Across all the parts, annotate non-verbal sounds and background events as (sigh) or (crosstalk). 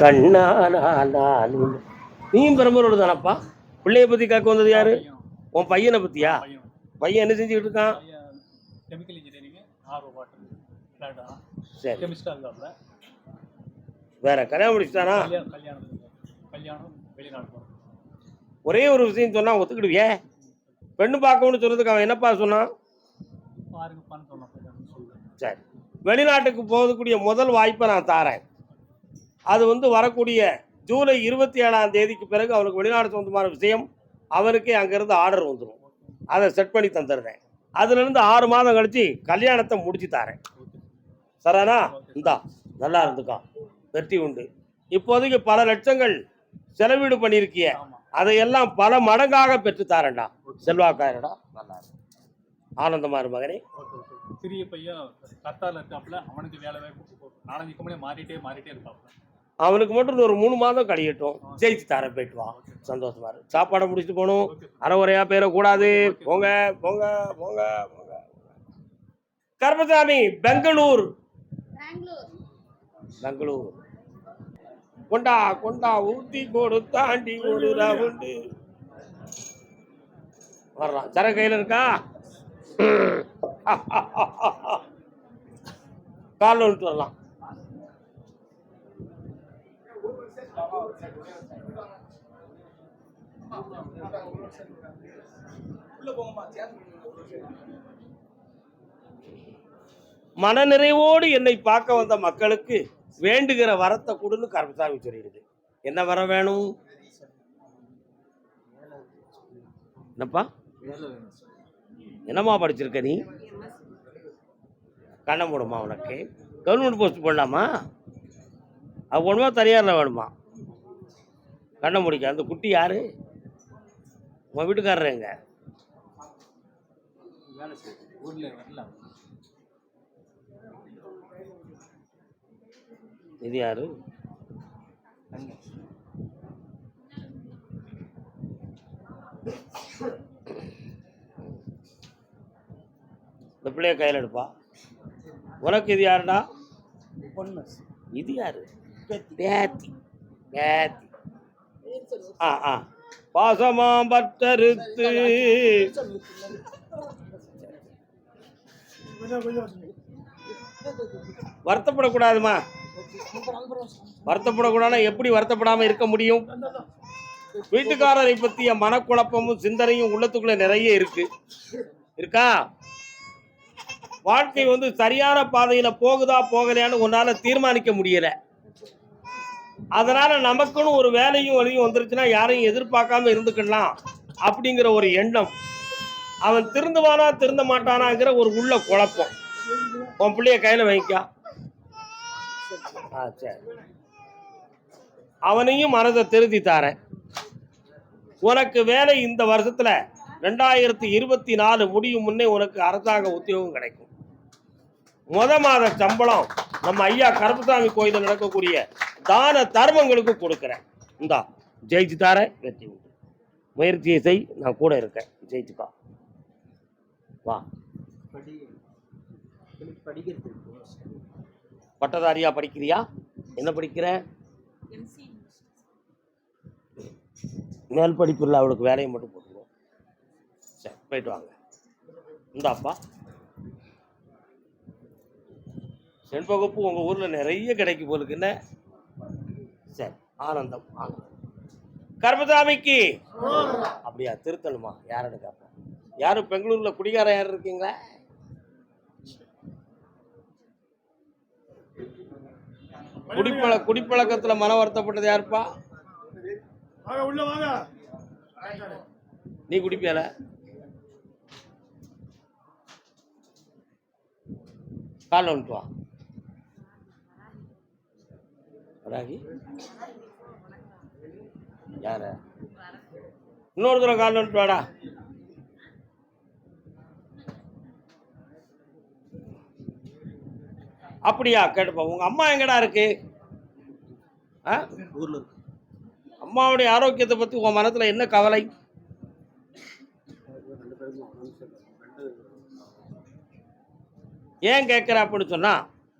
கண்ணானால் நீயும் பெரம்பலூர் தானப்பா? பிள்ளைய பத்தி கேட்க வந்தது யாரு? உன் பையனை பத்தியா? பையன். என்ன செஞ்சுக்கிட்டு இருக்கான்? கெமிக்கல் இன்ஜினியரிங் சரி. வேற கல்யாணம் முடிச்சுட்டானா? கல்யாணம் வெளிநாடு ஒரே ஒரு விஷயம் சொன்னா ஒத்துக்கிடுவியே? பெண்ணு பார்க்கணும்னு சொன்னதுக்கு அவன் என்னப்பா சொன்னான்? சரி. வெளிநாட்டுக்கு போகக்கூடிய முதல் வாய்ப்பை நான் தாரேன். அது வந்து வரக்கூடிய ஜூலை இருபத்தி ஏழாம் தேதிக்கு பிறகு அவருக்கு வெளிநாடு சொந்தமான விஷயம் அவருக்கே அங்கேருந்து ஆர்டர் வந்துடும் அதை செட் பண்ணி தந்துடுறேன். அதுலேருந்து ஆறு மாதம் கழித்து கல்யாணத்தை முடிச்சு தாரேன். சரானா இந்தா நல்லா இருந்துக்கா. வெற்றி உண்டு. இப்போதைக்கு பல லட்சங்கள் செலவீடு பண்ணியிருக்கிய அதையெல்லாம் பல மடங்காக பெற்று செல்வாக்காரடா நல்லா ஆனந்தமா இரு மகனே. பையன் கத்தால இருக்காப்புல அவனுக்கு வேலை வாய்ப்பு நாலஞ்சு கம்பெனி மாறிட்டே மாறிட்டே இருப்பாப்புல. அவனுக்கு மட்டும் ஒரு மூணு மாதம் கழியட்டும். ஜெயிச்சு தரேன் போயிட்டு வா. சந்தோஷமா இரு. சாப்பாடை முடிச்சுட்டு போகணும். அறகுறையா பேரக்கூடாது. போங்க போங்க போங்க போங்க. கர்மசாமி பெங்களூர். பெங்களூர். பெங்களூர். கொண்டா கொண்டா ஊத்தி போடு தாண்டி ஒரு ரவுண்டு. வரலாம் சர கையில் இருக்கா? (laughs) காலில் விட்டு வரலாம். மனநிறைவோடு என்னை பார்க்க வந்த மக்களுக்கு வேண்டுகிற வரத்தை கொடுன்னு கருப்பசாமி சொல்லிடுது. என்ன வரம் வேணும்? என்னப்பா? என்னம்மா படிச்சிருக்க நீ? கண்ண மூடுமா உனக்கு. கவர்மெண்ட் போஸ்ட் போடலாமா? அது ஒன்றுமா தனியாரில் வேணுமா? கண்ணை முடிக்க அந்த குட்டி யாரு? உன் வீட்டுக்காரர் எங்க? இது யாரு? இந்த பிள்ளைய கையில் எடுப்பா. உனக்கு இது யாருடா? பொண்ணு. இது யாரு? பேத்தி. பேத்தி. ஆ ஆ. பாசமாம் பட்டறுத்து. வருத்தப்படக்கூடாதுமா. வருத்தப்படக்கூடாதுன்னா எப்படி வருத்தப்படாம இருக்க முடியும்? வீட்டுக்காரரை பற்றிய மனக்குழப்பமும் சிந்தனையும் உள்ளத்துக்குள்ள நிறைய இருக்கு. இருக்கா? வாழ்க்கை வந்து சரியான பாதையில போகுதா போகலையான்னு உன்னால தீர்மானிக்க முடியலை. அதனால நமக்குன்னு ஒரு வேலையும் வழியும் வந்துருச்சுன்னா யாரையும் எதிர்பார்க்காம இருந்துக்கலாம் அப்படிங்கிற ஒரு எண்ணம். அவன் திருந்துவானா திருந்த மாட்டானாங்கிற ஒரு உள்ள குழப்பம். உன் பிள்ளைய கையில வைக்கா. ஆ சரி. அவனையும் மனதை திருத்தி தாரேன். உனக்கு வேலை இந்த வருஷத்துல ரெண்டாயிரத்தி இருபத்தி நாலு முடியும் முன்னே உனக்கு அரசாங்க உத்தியோகம் கிடைக்கும். முத மாத சம்பளம் நம்ம ஐயா கருப்பசாமி கோயிலில் நடக்கக்கூடிய தான தர்மங்களுக்கு கொடுக்குறேன். இந்தா ஜெயிச்சு தார வெற்றி உண்டு. முயற்சியை செய் நான் கூட இருக்கேன். ஜெயிச்சுப்பா வா. படிக்கிறது பட்டதாரியா படிக்கிறியா? என்ன படிக்கிற? மேல் படிப்பு இல்லை அவளுக்கு வேலையை மட்டும் போட்டுருவோம் சரி போயிட்டு வாங்க. இந்தாப்பா. செண்பகப்பு உங்கள் ஊரில் நிறைய கிடைக்கு போலுக்கு என்ன? சரி ஆனந்தம் ஆனந்தம். கர்மசாமிக்கு! அப்படியா திருத்தணுமா? யாருன்னு கேட்போம் யாரும் பெங்களூரில் குடிகாரம் யார் இருக்கீங்களா? குடிப்பழ குடிப்பழக்கத்தில் மன வருத்தப்பட்டது யாருப்பா? நீ குடிப்பியால? காலைல வந்துட்டு வா. வராகி யார? இன்னொரு தடவை காலைல வந்துட்டு வாடா. அப்படியா? கேட்டுப்பா. உங்க அம்மா எங்கடா இருக்கு? ஆ? ஊர்ல இருக்கு. அம்மாவுடைய ஆரோக்கியத்தை பத்தி உன் மனசுல என்ன கவலை? ஏன் கேட்குற அப்படின்னு சொன்னா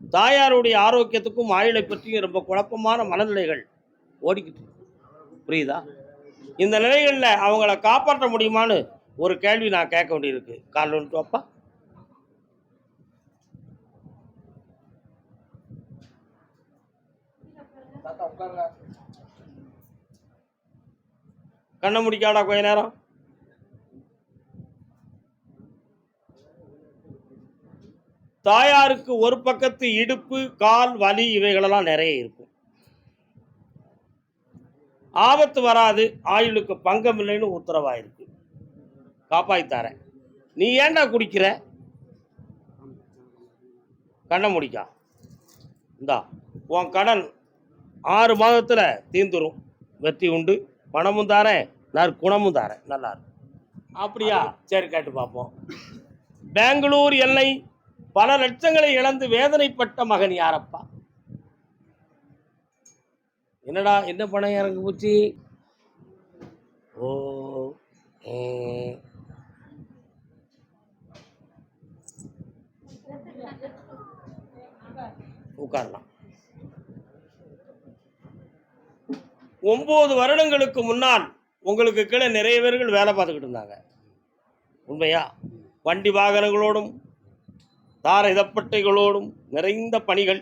தாயாருடைய ஆரோக்கியத்துக்கும் ஆயுளை பற்றியும் ரொம்ப குழப்பமான மனநிலைகள் ஓடிக்கிட்டு புரியுதா? இந்த நிலைகளில் அவங்கள காப்பாற்ற முடியுமான்னு ஒரு கேள்வி நான் கேட்க வேண்டியிருக்கு. கால் ஒன்று அப்பா. கண்ணை முடிக்காடா கொஞ்ச நேரம். தாயாருக்கு ஒரு பக்கத்து இடுப்பு கால் வலி இவைகளெல்லாம் நிறைய இருக்கும். ஆபத்து வராது ஆயுளுக்கு பங்கம் இல்லைன்னு உத்தரவாயிருக்கு. காப்பாய்த்தாரேன் நீ ஏன்டா குடிக்கிற? கண்ணை முடிக்கா. இந்தா உன் கடன் ஆறு மாதத்தில் தீந்துரும். வெற்றி உண்டு. பணமும் தாரேன். நற்குணமும் தாரேன். நல்லா இருக்கும் அப்படியா? சரி கேட்டு பார்ப்போம் பெங்களூர் எல்லை பல லட்சங்களை இழந்து வேதனைப்பட்ட மகன் யாரப்பா? என்னடா என்ன பணம் இறங்கு பூச்சி? ஓ உட்காரலாம். ஒன்பது வருடங்களுக்கு முன்னால் உங்களுக்கு கீழே நிறைய பேர்கள் வேலை பார்த்துக்கிட்டு இருந்தாங்க. உண்மையா? வண்டி வாகனங்களோடும் தார இதப்பட்டைகளோடும் நிறைந்த பணிகள்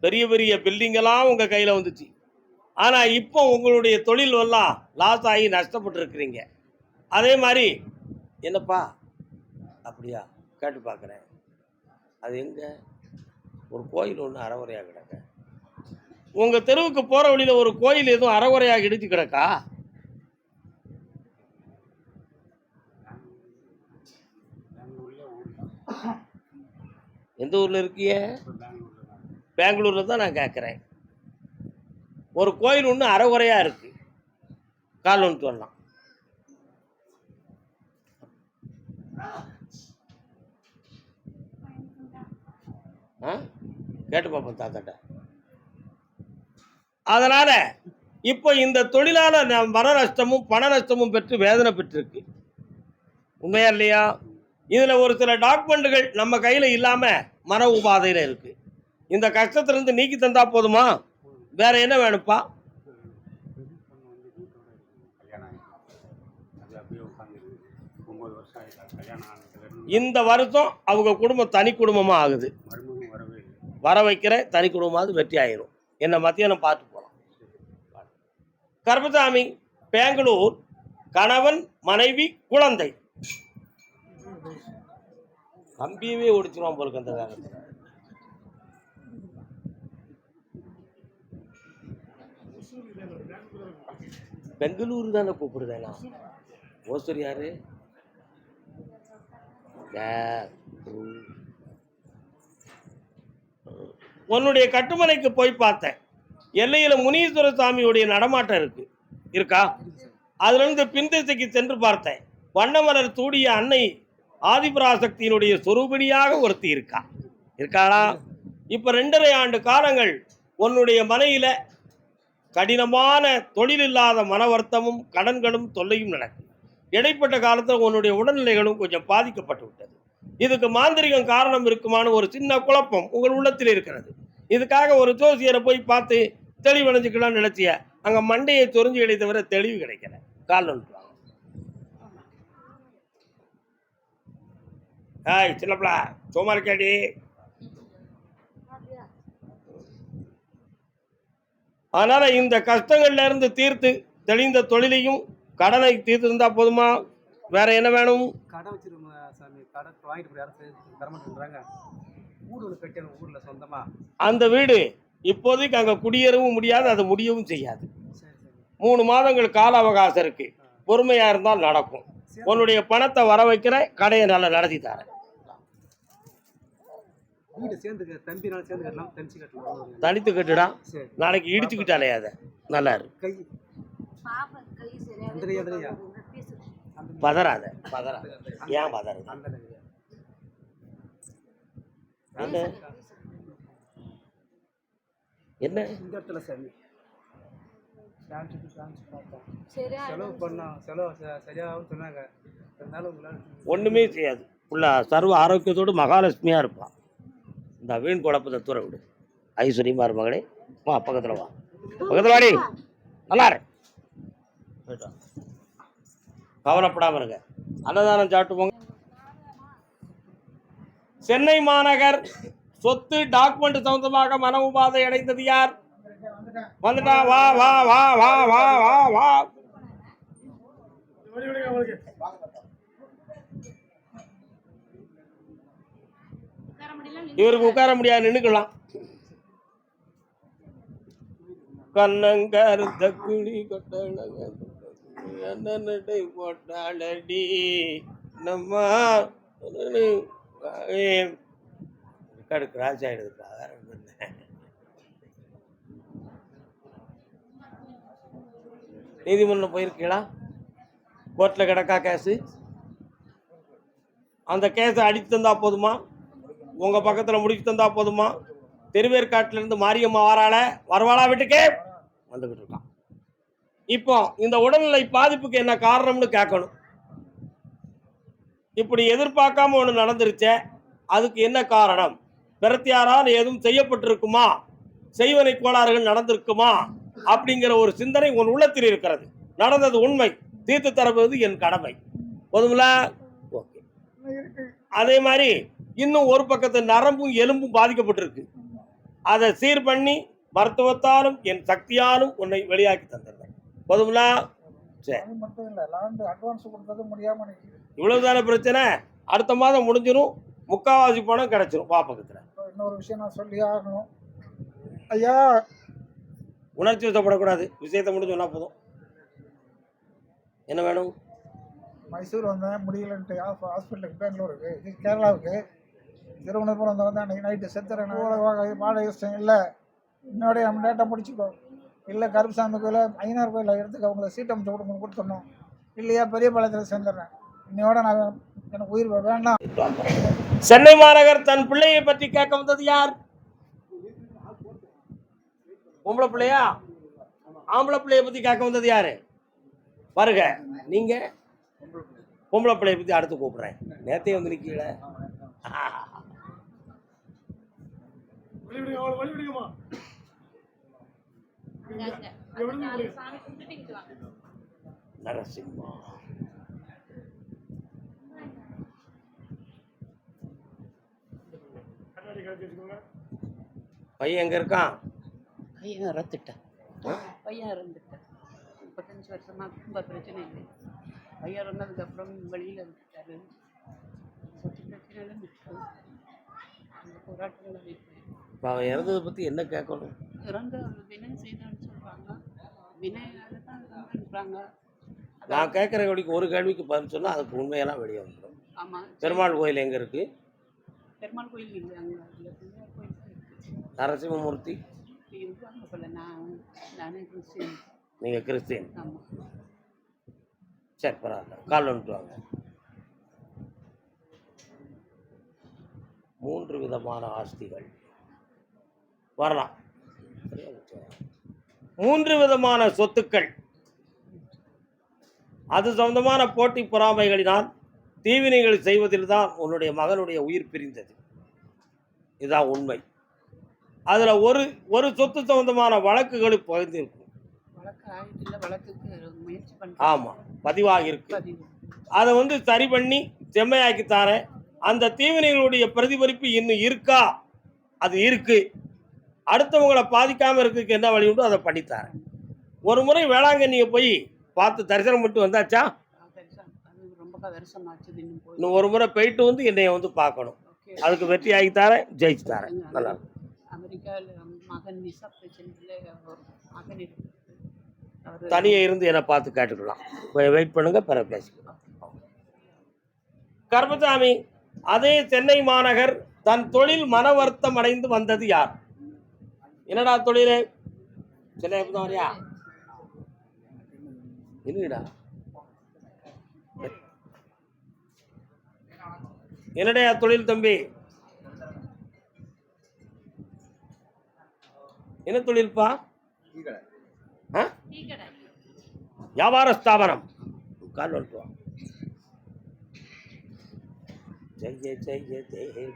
பெரிய பெரிய பில்டிங்கெல்லாம் உங்கள் கையில் வந்துச்சு. ஆனால் இப்போ உங்களுடைய தொழில் எல்லாம் லாஸ் ஆகி நஷ்டப்பட்டுருக்கிறீங்க. அதே மாதிரி என்னப்பா? அப்படியா? கேட்டு பார்க்குறேன். அது எங்கே? ஒரு கோயில் ஒன்று அறகுறையாக கிடக்க. உங்கள் தெருவுக்கு போகிற வழியில் ஒரு கோயில் எதுவும் அறகுறையாக இடிச்சு கிடக்கா? எந்த ஊரில் இருக்கிய? பெங்களூரில் தான் நான் கேட்குறேன் ஒரு கோயில் ஒன்று அறகுறையாக இருக்குது கால் ஒன்று சொல்லலாம் ஆ? கேட்டு பார்ப்போம் தாத்தாட்ட. அதனால் இப்போ இந்த தொழிலாளர் ந- மன நஷ்டமும் பண நஷ்டமும் பெற்று வேதனை பெற்றிருக்கு. உண்மையா இல்லையா? இதில் ஒரு சில டாக்குமெண்ட்டுகள் நம்ம கையில் இல்லாமல் மன உபாதையில் இருக்குது இந்த கஷ்டத்திலிருந்து நீக்கி தந்தால் போதுமா? வேற என்ன வேணுப்பா இந்த வருஷம் அவங்க குடும்பம் தனி குடும்பமாக ஆகுது. வர வைக்கிற தனி குடும்பமாவது வெற்றி ஆயிரும். என்னை மத்தியானம் பார்த்து போகலாம் கருப்பசாமி பெங்களூர் கணவன் மனைவி குழந்தை. கம்பியவே ஒடிச்சிருவான் போலுக்கு அந்த வேகத்தில். பெங்களூரு தானே கூப்பிடுதேனா ஓசூர் யாரு. உன்னுடைய கட்டுமனைக்கு போய் பார்த்தேன். எல்லையில முனீஸ்வர சாமியுடைய நடமாட்டம் இருக்கு. இருக்கா? அதுல இருந்து பின்திசைக்கு சென்று பார்த்தேன். வண்ணமலர் தூடிய அன்னை ஆதிபராசக்தியினுடைய சொரூபிணியாக ஒருத்தி இருக்கா. இருக்காளா? இப்போ ரெண்டரை ஆண்டு காலங்கள் உன்னுடைய மனையில் கடினமான தொழில் இல்லாத மன வருத்தமும் கடன்களும் தொல்லையும் நடக்கும் இடைப்பட்ட காலத்தில் உன்னுடைய உடல்நிலைகளும் கொஞ்சம் பாதிக்கப்பட்டு விட்டது. இதுக்கு மாந்திரிகம் காரணம் இருக்குமான ஒரு சின்ன குழப்பம் உங்கள் உள்ளத்தில் இருக்கிறது. இதுக்காக ஒரு ஜோசியரை போய் பார்த்து தெளிவடைஞ்சுக்கலாம்னு நினைச்சிய? அங்கே மண்டையை சொரிஞ்சு கிடைத்தவரை தவிர தெளிவு கிடைக்கல. கால் ஒன்று ஹாய் சின்னப்பளா சும்மா இருக்காடி அதனால இந்த கஷ்டங்கள்ல இருந்து தீர்த்து தெளிந்த தொழிலையும் கடனை தீர்த்து இருந்தா போதுமா? வேற என்ன வேணும்? கடை வச்சிருக்கோம் சாமி. கடை வாங்கிட்டு போய் யாரும் தரமாட்டேங்கிறாங்க வீடு ஒன்று கட்டிடணும் ஊரில் சொந்தமா. அந்த வீடு இப்போதைக்கு அங்க குடியேறவும் முடியாது அது முடியவும் செய்யாது. மூணு மாதங்கள் கால அவகாசம் இருக்கு. பொறுமையா இருந்தால் நடக்கும். உன்னுடைய பணத்தை வர வைக்கிற கடையை நல்லா நடத்தி தரேன். வீடு சேர்ந்து தம்பினால சேர்ந்து கட்டலாம் தனிச்சு கட்டலாம். தனித்து கட்டுடா? சரி. நாளைக்கு இடிச்சுக்கிட்டாலே அதை. நல்லா இருக்கு கை. அந்தரையா. பேசுறேன் பதறாத பதறாத. ஏன் பதறது? அந்த என்ன? இந்த இடத்துல சாமி. செலவு பண்ணோம் செலவு ச- சரியாகும் சொன்னாங்க. இருந்தாலும் உங்களால் ஒண்ணுமே செய்யாது. உள்ள சர்வ ஆரோக்கியத்தோடு மகாலட்சுமியா இருப்பான். இந்த வீண் குழப்பத்தை தூர விடு. ஐஸ்வர்யமார் மகளே. வா பக்கத்தில் வா. பக்கத்தில் வாடி. நல்லா கவலைப்படாமல் இருங்க. அன்னதானம் சாப்பிட்டு போங்க. சென்னை மாநகர் சொத்து டாக்குமெண்ட் சம்பந்தமாக மன உபாதை அடைந்தது யார்? வந்துட்டா வா வா வா வா வா வா வா. இவருக்கு உட்கார முடியாது நின்னுக்கலாம். கண்ணங்கருத்த குழி நடை போட்டாளடி நம்ம ரெக்கார்டு கிராஸ் வேற இல்ல. நீதிமன்றம் போயிருக்கீங்களா? கோர்ட்டில் கிடக்கா கேஸு? அந்த கேஸை அடித்து தந்தா போதுமா? உங்கள் பக்கத்தில் முடிச்சு தந்தா போதுமா? திருவேற்காட்டிலேருந்து மாரியம்மா வாராள வரவாளா வீட்டுக்கே? வந்துக்கிட்டு இருக்கான். இப்போ இந்த உடல்நிலை பாதிப்புக்கு என்ன காரணம்னு கேட்கணும். இப்படி எதிர்பார்க்காம ஒன்று நடந்துருச்சே அதுக்கு என்ன காரணம்? பிரத்தியாரால் ஏதும் செய்யப்பட்டிருக்குமா? செய்வனை கோளாறுகள் நடந்திருக்குமா? அப்படிங்கிற ஒரு சிந்தனை உன் உள்ளத்தில் இருக்கிறது. நடந்தது உண்மை. தீர்த்து தரப்பது என் கடமை. போதுங்களா ஓகே. அதே மாதிரி இன்னும் ஒரு பக்கத்து நரம்பும் எலும்பும் பாதிக்கப்பட்டிருக்கு. அதை சீர் பண்ணி மருத்துவத்தாலும் என் சக்தியாலும் உன்னை வெளியாக்கி தந்துடுறேன். போதுங்களா சரி. இவ்வளவுதானே பிரச்சனை? அடுத்த மாதம் முடிஞ்சிடும் முக்காவாசி பணம் கிடைச்சிரும். வா பக்கத்தில். இன்னொரு விஷயம் நான் சொல்லி ஆகணும். ஐயா! உணர்ச்சி வசப்படக்கூடாது. விஷயத்தை முடிஞ்சு போதும். என்ன வேணும்? மைசூர் வந்தேன். முடியலன்ட்டு ஹாஸ்பிட்டலுக்கு பெங்களூருக்கு கேரளாவுக்கு. திருவனந்தபுரம் வந்து அன்றைக்கி நைட்டு செத்துறேன். பாட இஷ்டம் இல்லை. இன்னோட நம்ம முடிச்சுக்கோ. இல்லை கருப்புசாமி கோயில் ஐநூறு கோயில் எடுத்துக்க. அவங்கள சீட் அமைச்சு கொடுக்கணும் கொடுத்துடணும். இல்லையா பெரிய பாளையத்தில் சேர்ந்துடுறேன். இன்னையோட நான் எனக்கு உயிர் வேண்டாம். சென்னை மாநகர் தன் பிள்ளையை பற்றி கேட்க வந்தது யார்? பொம்பளை பிள்ளையா? ஆம்பளை பிள்ளைய பற்றி கேட்க வந்தது யாரு? பாருங்க நீங்கள் பொம்பளை பிள்ளைய பற்றி அடுத்து கூப்பிட்றேன். நேத்தே வந்து நிக்கீல வழிவிடுங்க அவளை நரசிம்மா. பையன் எங்க இருக்கான்? பையன் இறந்துட்டான் பையன் இறந்துட்டான் முப்பத்தஞ்சு வருஷமா ரொம்ப பிரச்சனை இல்லை. பையன் இறந்ததுக்கு அப்புறம் வழியில் இருந்துட்டாரு. சொத்து பிரச்சனையில அந்த போராட்டங்களை இப்போ அவன் இறந்ததை பற்றி என்ன கேட்கணும்? நான் கேட்குற கேள்விக்கு ஒரு கேள்விக்கு பதில் சொன்னால் அதுக்கு உண்மையெல்லாம் வெளியே வந்துடும். பெருமாள் கோயில் எங்கே இருக்குது பெருமாள் கோயில் நரசிம்மமூர்த்தி. நீங்கள் கிறிஸ்டின். சரி பரவாயில்ல. கால் வந்துட்டு வாங்க. மூன்று விதமான ஆஸ்திகள். வரலாம். மூன்று விதமான சொத்துக்கள். அது சம்பந்தமான போட்டி பொறாமைகளினால் தீவினைகள் செய்வதில் தான் உன்னுடைய மகனுடைய உயிர் பிரிந்தது. இதுதான் உண்மை. அதில் ஒரு ஒரு சொத்து சம்பந்தமான வழக்குகள் பகிர்ந்திருக்கும் ஆமாம் பதிவாகி இருக்கு பதிவு. அதை வந்து சரி பண்ணி செம்மையாக்கி தாரேன். அந்த தீவினைகளுடைய பிரதிபலிப்பு இன்னும் இருக்கா? அது இருக்கு. அடுத்தவங்களை பாதிக்காமல் இருக்கிறதுக்கு என்ன வழி உண்டோ அதை பண்ணித்தாரேன் ஒரு முறை வேளாங்கண்ணியை போய் பார்த்து தரிசனம் பண்ணிட்டு வந்தாச்சா? இன்னும் ஒரு முறை போயிட்டு வந்து என்னைய வந்து பார்க்கணும். அதுக்கு வெற்றி ஆகி தரேன் ஜெயிச்சு தரேன். நல்லா தனியே இருந்து என்னை பார்த்து கேட்டுக்கலாம். வெயிட் பண்ணுங்க பிற பேசிக்கலாம். கர்மசாமி அதே சென்னை மாநகர் தன் தொழில் மன வருத்தம் அடைந்து வந்தது யார்? என்னடா தொழில் சொல்ல எப்படி தான் வரியா என்னடா என்னடைய தொழில் தம்பி என்ன தொழில்பா வியாபார ஸ்தாபனம் கால் வளர்த்துவான் ஜெய ஜெய ஜெய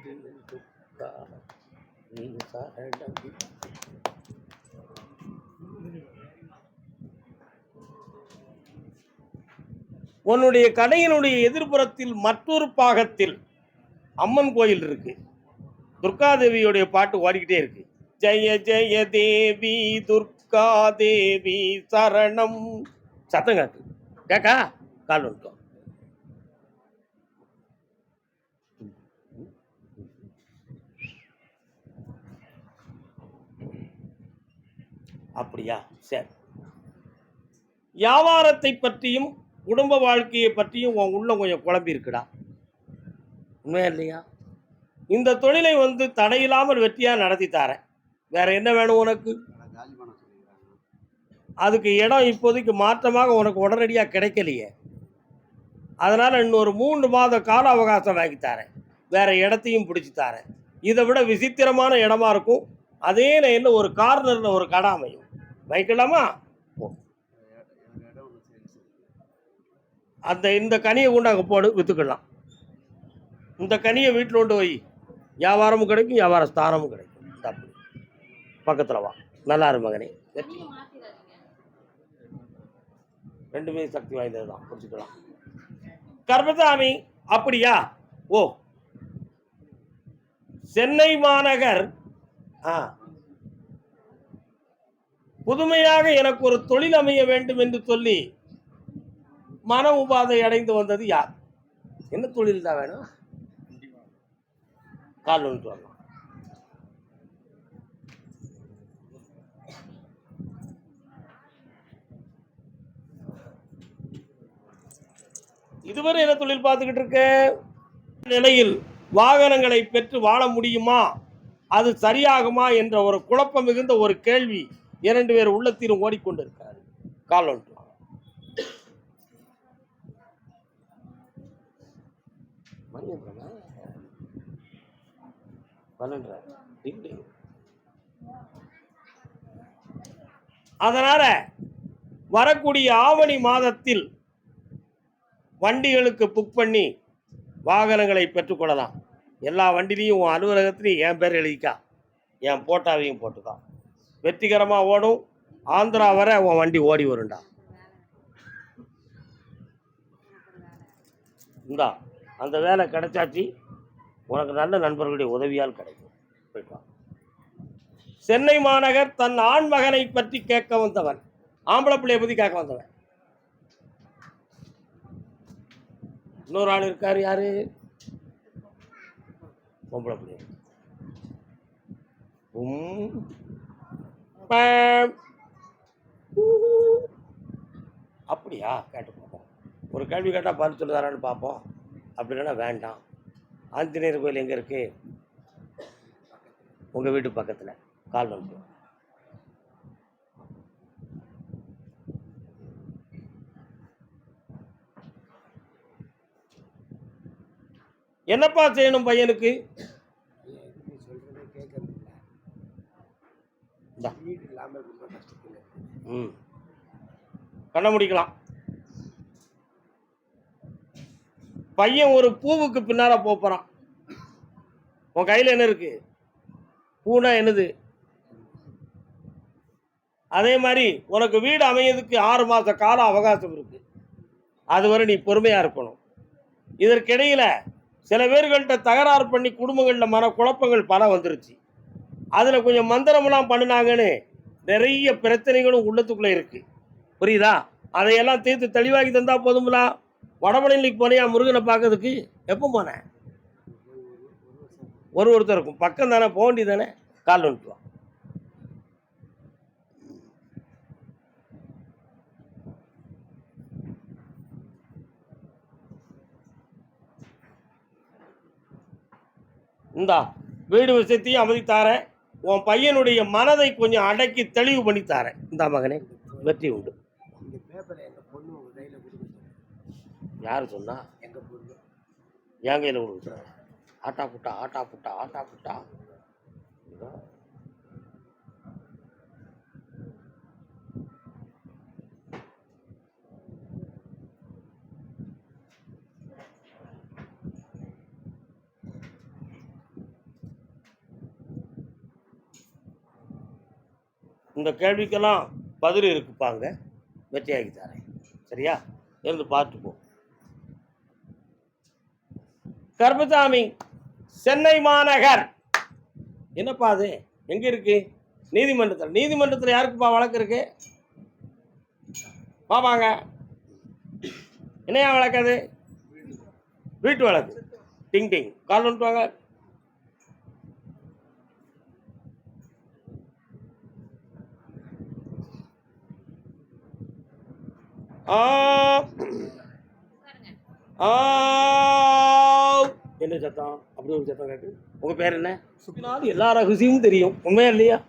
உன்னுடைய கடையினுடைய எதிர்ப்புறத்தில் மற்றொரு பாகத்தில் அம்மன் கோயில் இருக்கு. துர்காதேவியுடைய பாட்டு ஓடிக்கிட்டே இருக்கு. ஜெய ஜெய தேவி துர்கா தேவி சரணம். சத்தம் கேக்கா? கால் வந்துட்டோம் அப்படியா? சரி. வியாபாரத்தை பற்றியும் குடும்ப வாழ்க்கையை பற்றியும் உன் உள்ள கொஞ்சம் குழம்பி இருக்குடா. உண்மையா இல்லையா? இந்த தொழிலை வந்து தடையில்லாமல் வெற்றியாக நடத்தி தரேன். வேற என்ன வேணும் உனக்கு? அதுக்கு இடம் இப்போதைக்கு மாற்றமாக உனக்கு உடனடியாக கிடைக்கலையே. அதனால் இன்னொரு மூன்று மாத கால அவகாசம் வாங்கி தரேன். வேற இடத்தையும் பிடிச்சி தரேன். இதை விட விசித்திரமான இடமா இருக்கும். அதே லைனில் ஒரு கார்னரில் ஒரு கடை அமையும். வைக்கலாமா? அந்த இந்த கனியை கொண்டு அங்கே போடு விற்றுக்கலாம் இந்த கனியை வீட்டில் கொண்டு போய் வியாபாரமும் கிடைக்கும் வியாபார ஸ்தானமும் கிடைக்கும். தப்பு பக்கத்தில் வா. நல்லா இரு மகனே. வெற்றி. ரெண்டுமே சக்தி வாய்ந்தது தான் புரிஞ்சுக்கலாம். கர்மசாமி அப்படியா? ஓ. சென்னை மாநகர் ஆ. புதுமையாக எனக்கு ஒரு தொழில் அமைய வேண்டும் என்று சொல்லி மன உபாதை அடைந்து வந்தது யார்? என்ன தொழில் தான் வேணும்? கால் வந்துட்டு வரலாம். இதுவரை என்ன தொழில் பார்த்துக்கிட்டு இருக்க? நிலையில் வாகனங்களை பெற்று வாழ முடியுமா? அது சரியாகுமா என்ற ஒரு குழப்பம் மிகுந்த ஒரு கேள்வி இரண்டு பேர் உள்ளத்திலும் ஓடிக்கொண்டிருக்கிறார். கால் அதனால வரக்கூடிய ஆவணி மாதத்தில் வண்டிகளுக்கு புக் பண்ணி வாகனங்களை பெற்றுக்கொள்ளலாம் எல்லா வண்டிலையும் உன் அலுவலகத்துலையும் என் பேர் எழுதிக்கா. என் போட்டாவையும் போட்டுக்கா. வெற்றிகரமாக ஓடும். ஆந்திரா வரை உன் வண்டி ஓடி வரும்டா. இந்தா அந்த வேலை கிடைச்சாச்சு. உனக்கு நல்ல நண்பர்களுடைய உதவியால் கிடைக்கும். போயிட்டு சென்னை மாநகர் தன் ஆண் மகனை பற்றி கேட்க வந்தவன். ஆம்பளை பிள்ளைய பற்றி கேட்க வந்தவன். இன்னொரு ஆள் இருக்கார் யாரு? பொம்பளை பிள்ளை உம், அப்படியா? கேட்டு பார்ப்போம். ஒரு கேள்வி கேட்டால் பதில் சொல்லுதாரான்னு பார்ப்போம். அப்படி இல்லைன்னா வேண்டாம். ஆஞ்சநேயர் கோயில் எங்கே இருக்குது உங்கள் வீட்டு பக்கத்தில். கால் வந்து என்னப்பா செய்யணும் பையனுக்கு. ம். கண்ண முடிக்கலாம். பையன் ஒரு பூவுக்கு பின்னால போப் போறான். உன் கையில் என்ன இருக்கு? பூனா என்னது? அதே மாதிரி உனக்கு வீடு அமையதுக்கு ஆறு மாத கால அவகாசம் இருக்கு. அதுவரை நீ பொறுமையா இருக்கணும். இதற்கிடையில சில பேர்கள்ட்ட தகராறு பண்ணி குடும்பங்களில் மன குழப்பங்கள் பல வந்துருச்சு. அதில் கொஞ்சம் மந்திரமெல்லாம் பண்ணினாங்கன்னு நிறைய பிரச்சனைகளும் உள்ளத்துக்குள்ளே இருக்குது புரியுதா? அதையெல்லாம் தீர்த்து தெளிவாக்கி தந்தா போதுங்களா வடமலைக்கு போனியா முருகனை பார்க்கறதுக்கு? எப்போ போனேன் ஒரு ஒருத்தர் இருக்கும். பக்கம் தானே போக வேண்டியது தானே கால் வந்துட்டு வா இந்தா வீடு விஷயத்தையும் அமைதி தாரேன். உன் பையனுடைய மனதை கொஞ்சம் அடக்கி தெளிவு பண்ணி தாரேன். இந்தா மகனே வெற்றி உண்டு. யார் சொன்னா? எங்கள் பொண்ணு என் கையில் ஆட்டா புட்டா ஆட்டா புட்டா ஆட்டா புட்டா. இந்த கேள்விக்கெல்லாம் பதில் இருக்குப்பாங்க. வெற்றியாகி தரேன். சரியா? இருந்து பார்த்துப்போம். கர்மசாமி சென்னை மாநகர். என்னப்பா அது? எங்க இருக்கு? நீதிமன்றத்தில். நீதிமன்றத்தில் யாருக்குப்பா வழக்கு இருக்கு? பாப்பாங்க. என்னையா வழக்கு அது? வீட்டு வழக்கு. டிங் டிங். கால் வந்துட்டு வாங்க. ஆ. ஆ. என்ன சத்தம்? அப்படி ஒரு சத்தம் கேட்டு. உங்க பேர் என்ன? சுத்தினாலும் எல்லா ரகசியமும் தெரியும். உண்மையா இல்லையா?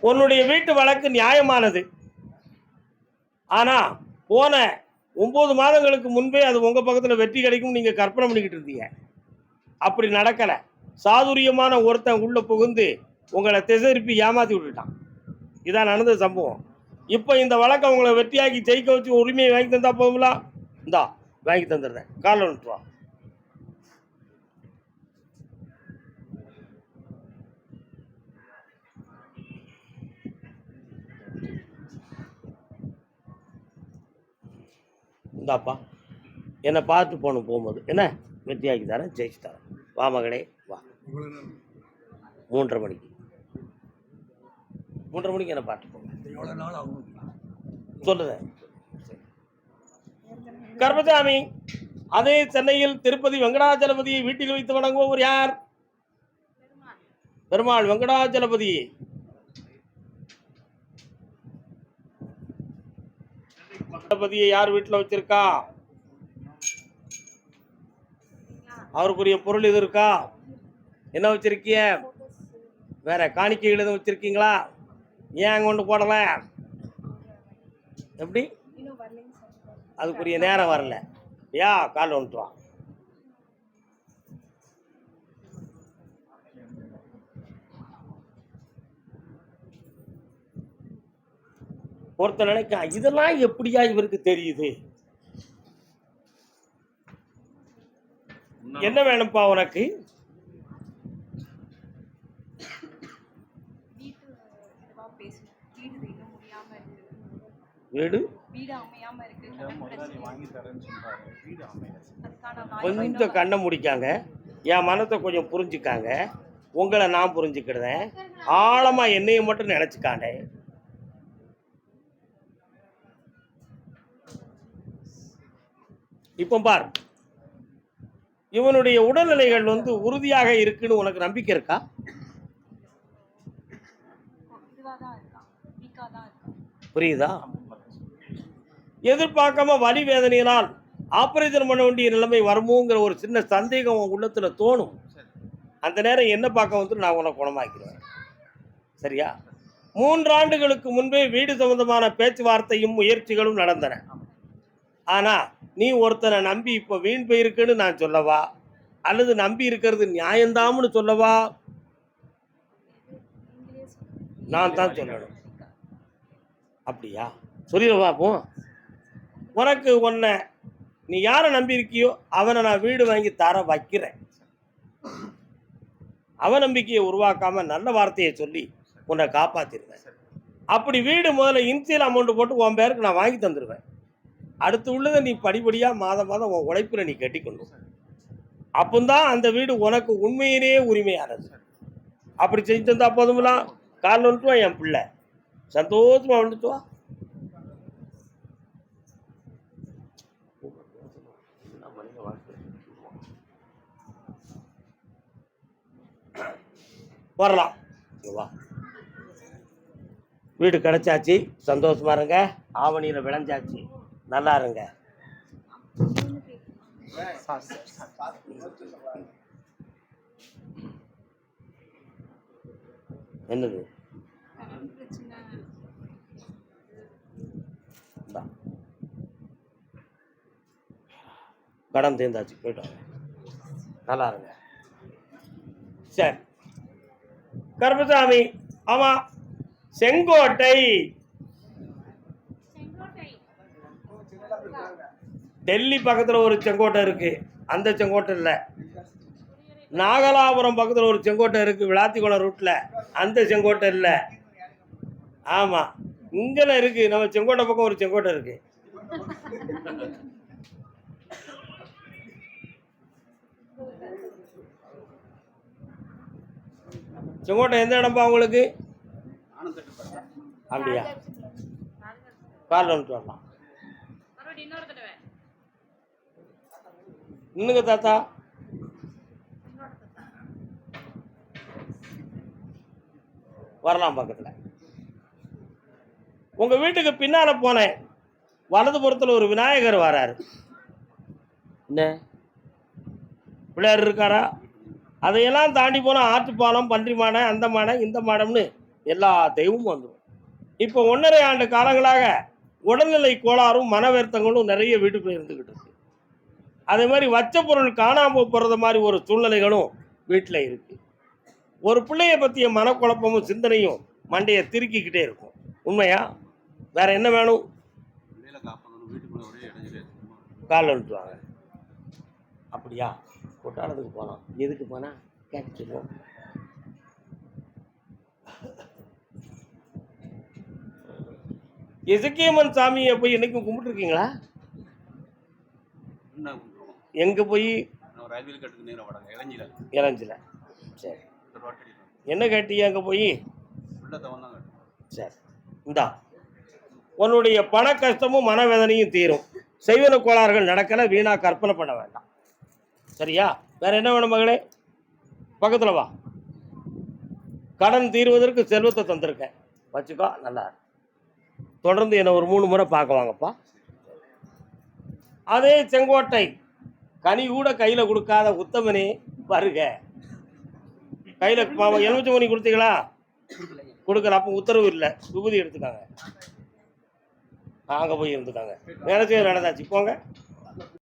உன்னுடைய வீட்டு வழக்கு நியாயமானது. ஆனா போன ஒன்பது மாதங்களுக்கு முன்பே அது உங்க பக்கத்துல வெற்றி கிடைக்கும் நீங்க கற்பனை பண்ணிக்கிட்டு இருந்தீங்க. அப்படி நடக்கல. சாதுரியமான ஒருத்தன் உள்ள புகுந்து உங்களை திசைருப்பி ஏமாத்தி விட்டுட்டான். இதான் நடந்த சம்பவம். இப்போ இந்த வழக்கை உங்களை வெற்றியாக்கி ஜெயிக்க வச்சு உரிமையை வாங்கி தந்தா போகுங்களா இந்தா வாங்கி தந்துடுறேன். காலில் விட்டுருவா இந்தாப்பா என்னை பார்த்து போகணும் போகும்போது என்ன? வெற்றியாக்கி தரேன் ஜெயிச்சு தரேன். வா மகளே வா. மூன்றரை மணிக்கு. மூன்றரை மணிக்கு என்னை பார்த்து போங்க சொல்லுறேன் கர்மசாமி அதே சென்னையில் திருப்பதி வெங்கடாச்சலபதியை வீட்டில் வைத்து வணங்குபவர் யார்? பெருமாள். வெங்கடாச்சலபதி வெங்கடாச்சலபதியை யார் வீட்டில் வச்சிருக்கா? அவருக்குரிய பொருள் இது இருக்கா? என்ன வச்சிருக்கிய? வேற காணிக்கைகள் எதுவும் வச்சிருக்கீங்களா? ஏன் அங்கே ஒன்று போடல? எப்படி? அதுக்குரிய நேரம் வரல. யா கால் வந்துட்டு வா ஒருத்தன் நினைக்க இதெல்லாம் எப்படியா இவருக்கு தெரியுது? என்ன வேணும்ப்பா உனக்கு வீட்டு இதுவா பேசணும் வீடு இன்னும் முடியாம இருக்கு வீடு வீடு அமையாம இருக்கு கடன் பிரச்சனை. வாங்கி தரேன்னு சொல்றாரு வீடு அமையல அதுக்கான வாய்ப்பு கொஞ்சம் கண்ணை முடிக்காங்க. என் மனத்தை கொஞ்சம் புரிஞ்சுக்காங்க. உங்களை நான் புரிஞ்சுக்கிடுறேன். ஆழமா என்னைய மட்டும் நினைச்சுக்காண்ட இப்போ பார். இவனுடைய உடல்நிலைகள் வந்து உறுதியாக இருக்குன்னு உனக்கு நம்பிக்கை இருக்கா. புரியுதா? எதிர்பார்க்காம வலி வேதனையினால் ஆப்ரேஷன் பண்ண வேண்டிய நிலைமை வருமோங்கிற ஒரு சின்ன சந்தேகம் உன் உள்ளத்தில் தோணும். அந்த நேரம் என்ன பார்க்க வந்து நான் உனக்கு குணமாக்கிறேன் சரியா? மூன்றாண்டுகளுக்கு முன்பே வீடு சம்பந்தமான பேச்சுவார்த்தையும் முயற்சிகளும் நடந்தன. ஆனால் நீ ஒருத்தனை நம்பி இப்போ வீண் போயிருக்குன்னு நான் சொல்லவா? அல்லது நம்பி இருக்கிறது நியாயந்தாம்னு சொல்லவா? நான் தான் சொல்லணும். அப்படியா? சொல்லிடுவா போ உனக்கு உன்னை நீ யாரை நம்பியிருக்கியோ அவனை நான் வீடு வாங்கி தர வைக்கிறேன். அவநம்பிக்கையை உருவாக்காம நல்ல வார்த்தையை சொல்லி உன்னை காப்பாத்திருவேன் அப்படி வீடு முதல்ல இன்சியல் அமௌண்ட் போட்டு உன் பேருக்கு நான் வாங்கி தந்துடுவேன் அடுத்து உள்ளதை நீ படிப்படியாக மாதம் மாதம் உன் உழைப்பில் நீ கட்டிக்கொண்டு அப்பந்தான் அந்த வீடு உனக்கு உண்மையிலேயே உரிமையானது. அப்படி செஞ்சு தந்தா போதுங்களா காலில் வந்துட்டு வா என் பிள்ளை. சந்தோஷமாக வந்துட்டு வா வரலாம். ஓகேவா வீடு கிடைச்சாச்சு. சந்தோஷமா இருங்க. ஆவணியில் விளைஞ்சாச்சு. நல்லா இருங்க. என்னது? கடன் தேர்ந்தாச்சு. தீர்ந்தாச்சு போயிட்டு நல்லா இருங்க. சரி. கருப்பசாமி. ஆமா. செங்கோட்டை. டெல்லி பக்கத்துல ஒரு செங்கோட்டை இருக்கு. அந்த செங்கோட்டை இல்லை. நாகலாபுரம் பக்கத்தில் ஒரு செங்கோட்டை இருக்குது விளாத்திக்குளம் ரூட்டில் அந்த செங்கோட்டை இல்லை. ஆமாம் இங்கெல்லாம் இருக்குது நம்ம செங்கோட்டை பக்கம் ஒரு செங்கோட்டை இருக்குது செங்கோட்டை எந்த இடம்பா உங்களுக்கு? அப்படியா? காலில் வந்துட்டு வரலாம். இன்னுங்க தாத்தா. வரலாம் பக்கத்தில். உங்கள் வீட்டுக்கு பின்னால் போனேன். வலதுபுறத்தில் ஒரு விநாயகர் வராரு. என்ன? பிள்ளையார் இருக்காரா? அதையெல்லாம் தாண்டி போனால் ஆற்றுப்பாலம் பன்றி மாடை அந்த மாடை இந்த மாடம்னு எல்லா தெய்வமும் வந்துடும் இப்போ ஒன்றரை ஆண்டு காலங்களாக உடல்நிலை கோளாறும் மன வருத்தங்களும் நிறைய வீட்டுக்குள்ள இருந்துக்கிட்டு இருக்கு. அதே மாதிரி வச்ச பொருள் காணாமல் போகிறது மாதிரி ஒரு சூழ்நிலைகளும் வீட்டில் இருக்கு. ஒரு பிள்ளைய பற்றிய மனக்குழப்பமும் சிந்தனையும் மண்டையை திருக்கிக்கிட்டே இருக்கும். உண்மையா? வேற என்ன வேணும்? காலில் விட்டுருவாங்க. அப்படியா? கொட்டாளத்துக்கு போனோம் எதுக்கு போனா கேட்டுருவோம் எசக்கியம்மன் சாமியை போய் என்னைக்கும் கும்பிட்டுருக்கீங்களா? எங்கே போய்? ரயில்வே கட்டுக்கு நேரம் இளஞ்சில. சரி. என்ன கேட்டீங்க அங்கே போய்? சரி. இந்தா. உன்னுடைய பண கஷ்டமும் மனவேதனையும் தீரும். செய்வன கோளாறுகள் நடக்கல வீணா கற்பனை பண்ண வேண்டாம். சரியா? வேற என்ன வேணும் மகளே? பக்கத்தில் வா. கடன் தீர்வதற்கு செல்வத்தை தந்திருக்கேன். வச்சுக்கோ நல்லா தொடர்ந்து என்னை ஒரு மூணு முறை பார்க்க வாங்கப்பா. அதே செங்கோட்டை கனி கூட கையில் கொடுக்காத உத்தமனே வருக. கையில் எலுமிச்சை மணி கொடுத்தீங்களா? கொடுக்கல அப்போ உத்தரவு இல்லை. விபூதி எடுத்துக்காங்க அங்கே போய் இருந்துக்காங்க வேலை செய்ய நடந்தாச்சு. போங்க.